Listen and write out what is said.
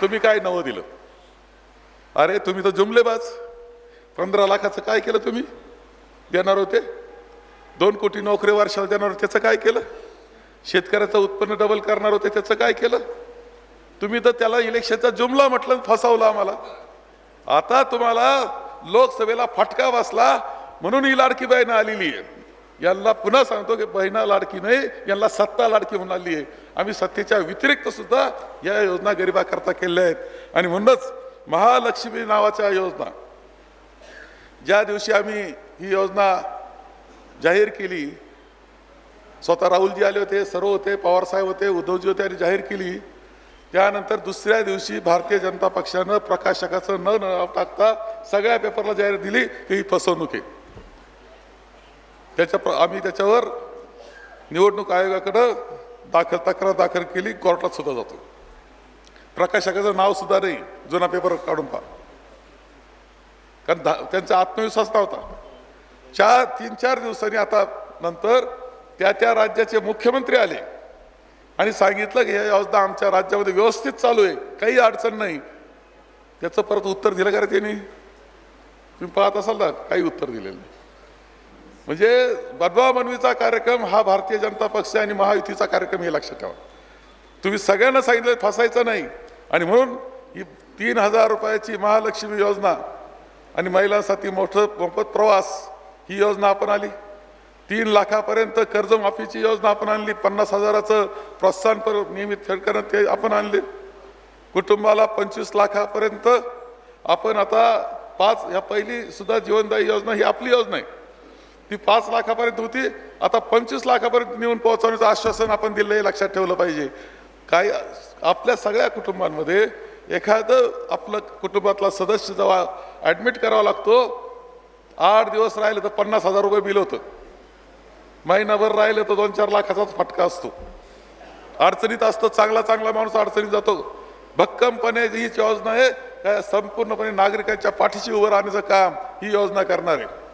तुम्ही काय नवं दिलं? अरे तुम्ही तर जुमलेबाज. पंधरा लाखाचं काय केलं तुम्ही? देणार होते? दोन कोटी नोकरी वर्षाला देणार होते त्याचं काय केलं? शेतकऱ्याचं उत्पन्न डबल करणार होते त्याचं काय केलं? तुम्ही तर त्याला इलेक्शनचा जुमला म्हटलं फसवलं आम्हाला. आता तुम्हाला लोकसभेला फटका बसला म्हणून ही लाडकी बहीण आलेली आहे. यांना पुन्हा सांगतो की बहिणा लाडकी नाही यांना सत्ता लाडकी म्हणून आली आहे. आम्ही सत्तेच्या व्यतिरिक्त सुद्धा या योजना गरिबाकरता केल्या आहेत. आणि म्हणूनच महालक्ष्मी नावाच्या योजना ज्या दिवशी आम्ही ही योजना जाहीर केली स्वतः राहुलजी आले होते सर्व होते पवारसाहेब होते उद्धवजी होते आणि जाहीर केली त्यानंतर दुसऱ्या दिवशी भारतीय जनता पक्षानं प्रकाशकाचं न न टाकता सगळ्या पेपरला जाहीर दिली की ही फसवणूक आहे. त्याच्या प्र- आम्ही त्याच्यावर निवडणूक आयोगाकडं दाखल तक्रार दाखल केली कोर्टात सुद्धा जातो प्रकाशकाचं नाव सुद्धा नाही जुना पेपर काढून पहा. कारण धा- त्यांचा आत्मविश्वास नव्हता. चार तीन चार दिवसांनी आता नंतर त्या त्या राज्याचे मुख्यमंत्री आले. आणि सांगितलं की ही योजना आमच्या राज्यामध्ये व्यवस्थित चालू आहे काही अडचण नाही. त्याचं परत उत्तर दिलं का रे त्यांनी? तुम्ही पाहत असाल ना काही उत्तर दिलेलं नाही. म्हणजे बदवा मनवीचा कार्यक्रम हा भारतीय जनता पक्ष आणि महायुतीचा कार्यक्रम हे लक्षात ठेवा. तुम्ही सगळ्यांना सांगितलं फसायचं नाही. आणि म्हणून ही तीन हजार रुपयाची महालक्ष्मी योजना आणि महिलांसाठी मोठं मोफत प्रवास ही योजना आपण आली. तीन लाखापर्यंत कर्जमाफीची योजना आपण आणली. पन्नास हजाराचं प्रोत्साहन पर नियमित फेड करणं ते आपण आणले. कुटुंबाला पंचवीस लाखापर्यंत आपण आता पाच ह्या पहिली सुद्धा जीवनदायी योजना ही आपली योजना आहे. ती पाच लाखापर्यंत होती. आता पंचवीस लाखापर्यंत नेऊन पोहोचवण्याचं आश्वासन आपण दिलं हे लक्षात ठेवलं पाहिजे. काही आपल्या सगळ्या कुटुंबांमध्ये एखादं आपलं कुटुंबातला सदस्य जेव्हा ॲडमिट करावा लागतो आठ दिवस राहिले तर पन्नास हजार रुपये बिल होतं. महिनाभर राहिलं तर दोन चार लाखाचाच फटका असतो. अडचणीत असतो चांगला चांगला माणूस अडचणीत जातो. भक्कमपणे हीच योजना आहे काय संपूर्णपणे नागरिकांच्या पाठीशी उभं राहण्याचं काम ही योजना करणार. आहे